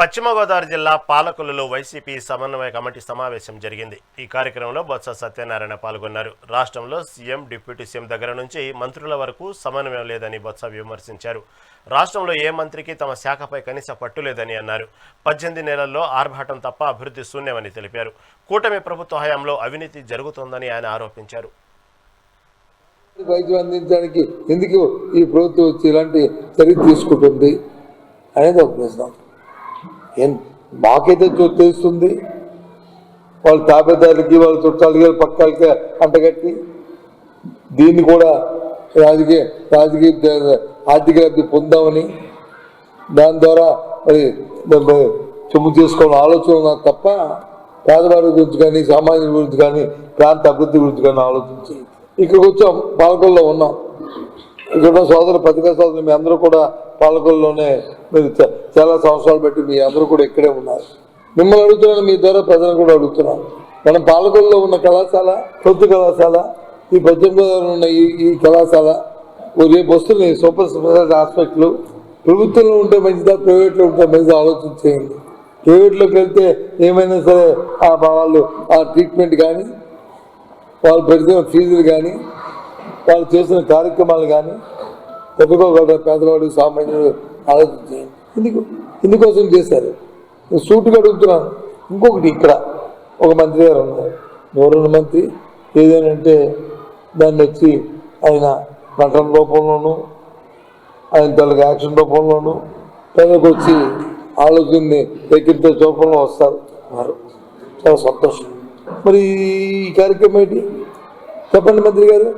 పశ్చిమ గోదావరి జిల్లా పాలకొల్లులో వైసీపీ సమన్వయ కమిటీ సమావేశం జరిగింది. ఈ కార్యక్రమంలో బొత్స సత్యనారాయణ పాల్గొన్నారు. రాష్ట్రంలో సీఎం డిప్యూటీ సీఎం దగ్గర నుంచి మంత్రుల వరకు సమన్వయం లేదని బొత్స విమర్శించారు. రాష్ట్రంలో ఏ మంత్రికి తమ శాఖపై కనీస పట్టు లేదని అన్నారు. పద్దెనిమిది నెలల్లో ఆర్భాటం తప్ప అభివృద్ధి శూన్యమని తెలిపారు. కూటమి ప్రభుత్వ హయాంలో అవినీతి జరుగుతోందని ఆయన ఆరోపించారు. వైద్యం అందించడానికి ఎందుకు ఈ ప్రభుత్వం వచ్చి ఇలాంటి చర్య తీసుకుంటుంది అనేది ఒక ప్రశ్న. ఏం మాకైతే తెలుస్తుంది. వాళ్ళ తాబేదారులకి వాళ్ళ చుట్టాలకి వాళ్ళ పక్కాలకి అంటగట్టి దీన్ని కూడా రాజకీయ రాజకీయ ఆర్థిక లబ్ధి పొందామని దాని ద్వారా మరి ద- సొమ్ము చేసుకోవాలని ఆలోచన ఉన్నది తప్ప పేదవాడి గురించి కానీ సామాజిక గురించి కానీ ప్రాంత అభివృద్ధి గురించి కానీ ఆలోచించి ఇక్కడికి వచ్చాం పాలకొల్లో ఉన్నాం. ఇక్కడ సోదరు పత్రికా సోదరులు మీ అందరూ కూడా పాలకొల్లోనే మీరు చాలా సంవత్సరాలు బట్టి మీ అందరూ కూడా ఇక్కడే ఉన్నారు. మిమ్మల్ని అడుగుతున్నాను మీ ద్వారా ప్రజలను కూడా అడుగుతున్నాను. మనం పాలకొల్లో ఉన్న కళాశాల ప్రభుత్వ కళాశాల ఈ పశ్చిమ గోదావరిలో ఉన్న ఈ ఈ కళాశాల రేపు వస్తున్నాయి సూపర్ స్పెషాలిటీ హాస్పిటల్. ప్రభుత్వంలో ఉంటే మంచిదా ప్రైవేట్లో ఉంటే మంచిదా ఆలోచన చేయండి. ప్రైవేట్లోకి వెళ్తే ఏమైనా సరే ఆ వాళ్ళు ఆ ట్రీట్మెంట్ కానీ వాళ్ళు పెడుతున్న ఫీజులు కానీ వాళ్ళు చేసిన కార్యక్రమాలు కానీ ఒక్కొక్క పేదవాడు సామాన్యుడు ఆలోచించి ఎందుకు? ఇందుకోసం చేశారు? సూటుగా అడుగుతున్నాను ఇంకొకటి ఇక్కడ ఒక మంత్రి గారు ఉన్నారు. ఎవరున్న మంత్రి ఏదేనంటే దాన్ని వచ్చి ఆయన నటన రూపంలోనూ ఆయన తనకు యాక్షన్ రూపంలోనూ ప్రజలకు వచ్చి ఆలోచనని ఎక్కించే రూపంలో వస్తారు. వారు చాలా సంతోషం. మరి ఈ కార్యక్రమం ఏంటి? చెప్పండి మంత్రి గారు.